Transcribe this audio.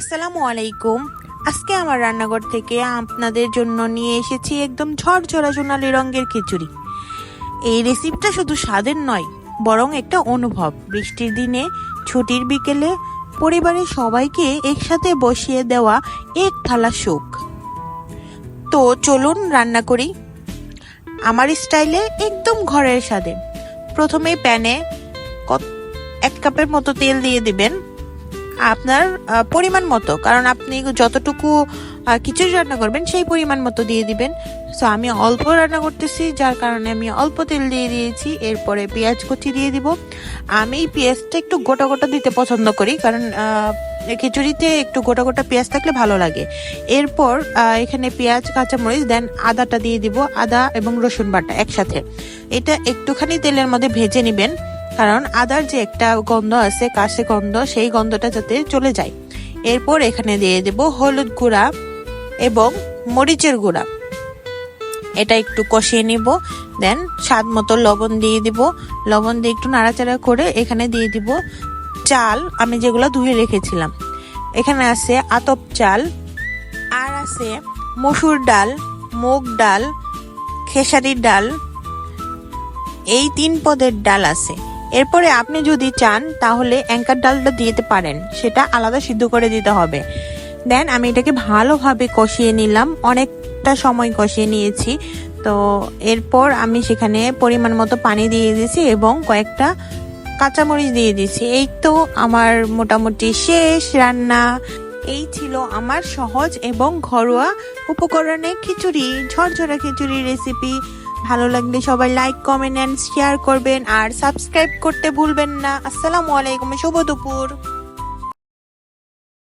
আসসালামু আলাইকুম। আজকে আমার রান্নাঘর থেকে আপনাদের জন্য নিয়ে এসেছি একদম ঝরঝরা সোনালি রঙের খিচুড়ি। এই রেসিপিটা শুধু স্বাদের নয়, বরং একটা অনুভব। বৃষ্টির দিনে, ছুটির বিকেলে পরিবারের সবাইকে একসাথে বসিয়ে দেওয়া এক থালা সুখ। তো চলুন রান্না করি। আমার স্টাইলে একদম ঘরের স্বাদে। প্রথমেই প্যানে এক কাপের মতো তেল দিয়ে দিবেন। আপনার পরিমাণ মতো। কারণ আপনি যতটুকু খিচুড়ি রান্না করবেন, সেই পরিমাণ মতো দিয়ে দিবেন। সো আমি অল্প রান্না করতেছি, যার কারণে আমি অল্প তেল দিয়ে দিয়েছি। এরপরে পেঁয়াজ কুচি দিয়ে দিব। আমি পেঁয়াজটা একটু গোটা গোটা দিতে পছন্দ করি, কারণ খিচুড়িতে একটু গোটা গোটা পেঁয়াজ থাকলে ভালো লাগে। এরপর এখানে পেঁয়াজ, কাঁচামরিচ, দেন আদাটা দিয়ে দিব, আদা এবং রসুন বাটা একসাথে। এটা একটুখানি তেলের মধ্যে ভেজে নেবেন। কারণ আদার যে একটা গন্ধ আছে, কাশে গন্ধ, সেই গন্ধটা যাতে চলে যায়। এরপর এখানে দিয়ে দেব হলুদ গুঁড়া এবং মরিচের গুঁড়া। এটা একটু কষিয়ে নিব, দেন স্বাদ মতো লবণ দিয়ে দিব। লবণ দিয়ে একটু নাড়াচাড়া করে এখানে দিয়ে দিব চাল, আমি যেগুলো ধুয়ে রেখেছিলাম। এখানে আছে আতপ চাল, আর আছে মসুর ডাল, মুগ ডাল, খেসারির ডাল। এই তিন পদের ডাল আছে। এরপরে আপনি যদি চান, তাহলে অ্যাঙ্কার ডালটা দিতে পারেন। সেটা আলাদা সিদ্ধ করে দিতে হবে। দেন আমি এটাকে ভালোভাবে কষিয়ে নিলাম। অনেকটা সময় কষিয়ে নিয়েছি। তো এরপর আমি সেখানে পরিমাণ মতো পানি দিয়ে দিয়েছি এবং কয়েকটা কাঁচামরিচ দিয়ে দিয়েছি। এই তো আমার মোটামুটি শেষ রান্না। এই ছিল আমার সহজ এবং ঘরোয়া উপকরণে খিচুড়ি, ঝরঝরা খিচুড়ি রেসিপি ভালো লাগলে সবাই লাইক কমেন্ট অ্যান্ড শেয়ার করবেন আর সাবস্ক্রাইব করতে ভুলবেন না। আসসালামু আলাইকুম, শুভ দুপুর।